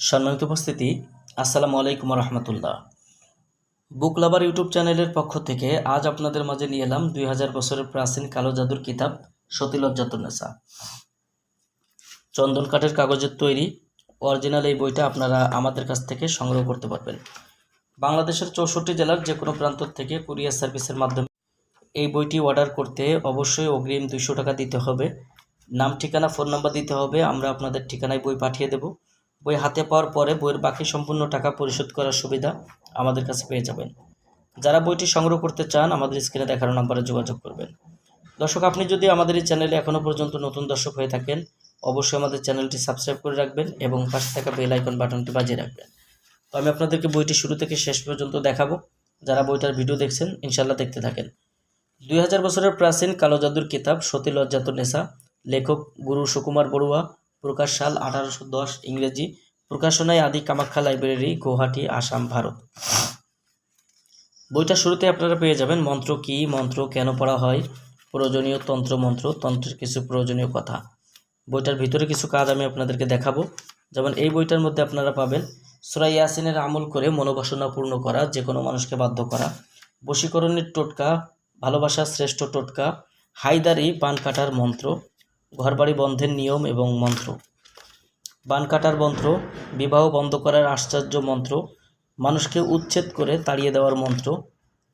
সম্মানিত উপস্থিতি, আসসালামু আলাইকুম রহমতুল্লাহ বুক লাভার ইউটিউব চ্যানেলের পক্ষ থেকে আজ আপনাদের মাঝে নিয়ে এলাম দুই হাজার বছরের প্রাচীন কালো জাদুর কিতাব সতীলজ্জাতুন্নেসা চন্দন কাঠের কাগজের তৈরি, অরিজিনাল এই বইটা আপনারা আমাদের কাছ থেকে সংগ্রহ করতে পারবেন। বাংলাদেশের চৌষট্টি জেলার যে কোনো প্রান্ত থেকে কুরিয়ার সার্ভিসের মাধ্যমে এই বইটি অর্ডার করতে অবশ্যই অগ্রিম দুইশো টাকা দিতে হবে। নাম, ঠিকানা, ফোন নাম্বার দিতে হবে, আমরা আপনাদের ঠিকানায় বই পাঠিয়ে দেব। বই হাতে পাওয়ার পরে বইয়ের বাকি সম্পূর্ণ টাকা পরিশোধ করার সুবিধা আমাদের কাছে পেয়ে যাবেন। যারা বইটি সংগ্রহ করতে চান, আমাদের স্ক্রিনে দেখানো নম্বরে যোগাযোগ করবেন। দর্শক, আপনি যদি আমাদের এই চ্যানেলে এখনও পর্যন্ত নতুন দর্শক হয়ে থাকেন, অবশ্যই আমাদের চ্যানেলটি সাবস্ক্রাইব করে রাখবেন এবং পাশে থাকা বেল আইকন বাটনটি বাজিয়ে রাখবেন। তো আমি আপনাদেরকে বইটি শুরু থেকে শেষ পর্যন্ত দেখাবো। যারা বইটার ভিডিও দেখছেন ইনশাল্লাহ দেখতে থাকেন। দুই হাজার বছরের প্রাচীন কালো জাদুর কিতাব সতী লজ্জাত নেশা, লেখক গুরু সুকুমার বড়ুয়া প্রকাশ সাল আঠারোশো দশ ইংরেজি প্রকাশনায় আদি কামাখ্যা লাইব্রেরি, গুয়াহাটি, আসাম, ভারত। বইটা শুরুতে আপনারা পেয়ে যাবেন, মন্ত্র কি, মন্ত্র কেন পড়া হয়, প্রয়োজনীয় তন্ত্র, মন্ত্র, তন্ত্রের কিছু প্রয়োজনীয় কথা। বইটার ভিতরে কিছু কাজ আমি আপনাদেরকে দেখাবো। যেমন এই বইটার মধ্যে আপনারা পাবেন সুরাই ইয়াসিনের আমল করে মনোবাসনা পূর্ণ করা যে কোনো মানুষকে বাধ্য করা, বশীকরণের টোটকা, ভালোবাসার শ্রেষ্ঠ টোটকা হাইদারি পান কাটার মন্ত্র ঘরবাড়ি বন্ধের নিয়ম এবং মন্ত্র। বান কাটার মন্ত্র, বিবাহ বন্ধ করার আশ্চর্য মন্ত্র, মানুষকে উচ্ছেদ করে তাড়িয়ে দেওয়ার মন্ত্র,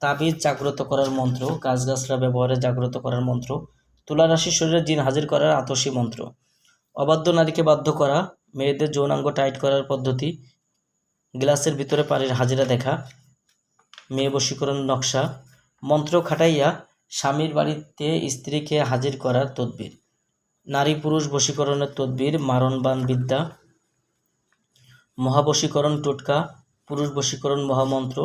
তাবিজ জাগ্রত করার মন্ত্র গাছগাছরা ব্যবহারে জাগ্রত করার মন্ত্র তুলা রাশি শরীরে জিন হাজির করার আতসী মন্ত্র, অবাধ্য নারীকে বাধ্য করা, মেয়েদের যৌনাঙ্গ টাইট করার পদ্ধতি, গ্লাসের ভিতরে পানির হাজিরা দেখা, মেয়ে বশীকরণ নকশা, মন্ত্র খাটাইয়া স্বামীর বাড়িতে স্ত্রীকে হাজির করার তদবির। নারী পুরুষ বশীকরণের তদবির মারণবান বিদ্যা মহাবশীকরণ টোটকা, পুরুষ বশীকরণ মহামন্ত্র।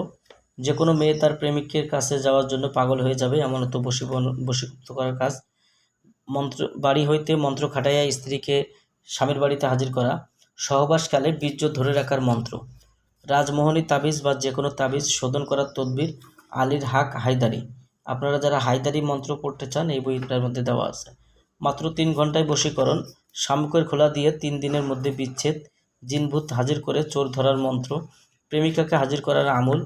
যে কোনো মেয়ে তার প্রেমিকের কাছে যাওয়ার জন্য পাগল হয়ে যাবে, এমন তো বশীভূত করার কাজ। মন্ত্র, বাড়ি হইতে মন্ত্র খাটাইয়া স্ত্রীকে স্বামীর বাড়িতে হাজির করা। সহবাসকালে বীর্য ধরে রাখার মন্ত্র। রাজমোহনী তাবিজ বা যে কোনো তাবিজ শোধন করার তদবির, আলীর হাক হায়দারি। আপনারা যারা হায়দারি মন্ত্র পড়তে চান, এই বইটার মধ্যে দেওয়া আছে। মাত্র তিন ঘন্টায় বশীকরণ, শামুকের খোলা দিয়ে তিন দিনের মধ্যে বিচ্ছেদ, জিনভূত হাজির করে চোর ধরার মন্ত্র, প্রেমিকাকে হাজির করার আমল,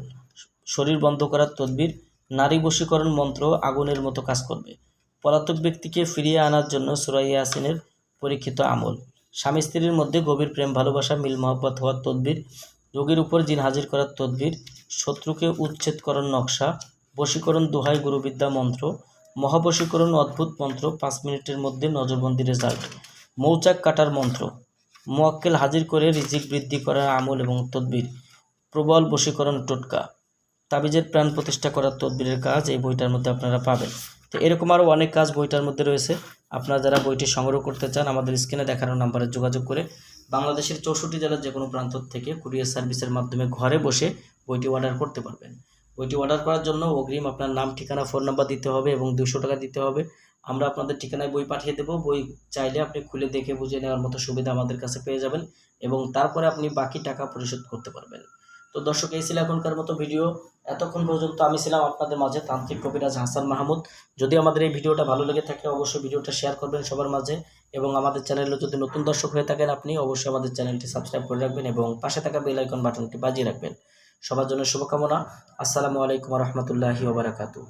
শরীর বন্ধ করার তদবির, নারী বশীকরণ মন্ত্র আগুনের মতো কাজ করবে। পলাতক ব্যক্তিকে ফিরিয়ে আনার জন্য সুরাই ইয়াসিনের পরীক্ষিত আমল। স্বামী স্ত্রীর মধ্যে গভীর প্রেম, ভালোবাসা, মিল মহব্বত হওয়ার তদবির, রোগীর উপর জিন হাজির করার তদবির, শত্রুকে উচ্ছেদ করার নকশা, বশীকরণ দোহাই গুরুবিদ্যা মন্ত্র মহাবশীকরণ অদ্ভুত মন্ত্র, পাঁচ মিনিটের মধ্যে নজরবন্দি রেজাল্ট মৌচাক কাটার মন্ত্র। মোয়াক্কেল হাজির করে রিজিক বৃদ্ধি করার আমল এবং তদবির। প্রবল বশীকরণ টোটকা। তাবিজের প্রাণ প্রতিষ্ঠা করার তদবিরের কাজ এই বইটার মধ্যে আপনারা পাবেন। তো এরকম আরও অনেক কাজ বইটার মধ্যে রয়েছে। আপনারা যারা বইটি সংগ্রহ করতে চান, আমাদের স্ক্রিনে দেখানো নাম্বারে যোগাযোগ করে বাংলাদেশের চৌষট্টি জেলার যে কোনো প্রান্ত থেকে কুরিয়ার সার্ভিসের মাধ্যমে ঘরে বসে বইটি অর্ডার করতে পারবেন। বইটি অর্ডার করার জন্য অগ্রিম আপনার নাম, ঠিকানা ফোন নাম্বার দিতে হবে এবং দুশো টাকা দিতে হবে। আমরা আপনাদের ঠিকানায় বই পাঠিয়ে দেবো। বই চাইলে আপনি খুলে দেখে বুঝে নেওয়ার মতো সুবিধা আমাদের কাছে পেয়ে যাবেন এবং তারপরে আপনি বাকি টাকা পরিশোধ করতে পারবেন। তো দর্শক, এই ছিল এখনকার মতো ভিডিও। এতক্ষণ পর্যন্ত আমি ছিলাম আপনাদের মাঝে তান্ত্রিক কবিরাজ হাসান মাহমুদ। যদি আমাদের এই ভিডিওটা ভালো লেগে থাকে, অবশ্যই ভিডিওটা শেয়ার করবেন সবার মাঝে এবং আমাদের চ্যানেলে যদি নতুন দর্শক হয়ে থাকেন আপনি, অবশ্যই আমাদের চ্যানেলটি সাবস্ক্রাইব করে রাখবেন এবং পাশে থাকা বেল আইকন বাটনটি বাজিয়ে রাখবেন। সবার জন্য শুভকামনা। আসসালামু আলাইকুম রহমতুল্লাহি ওবরাকাতু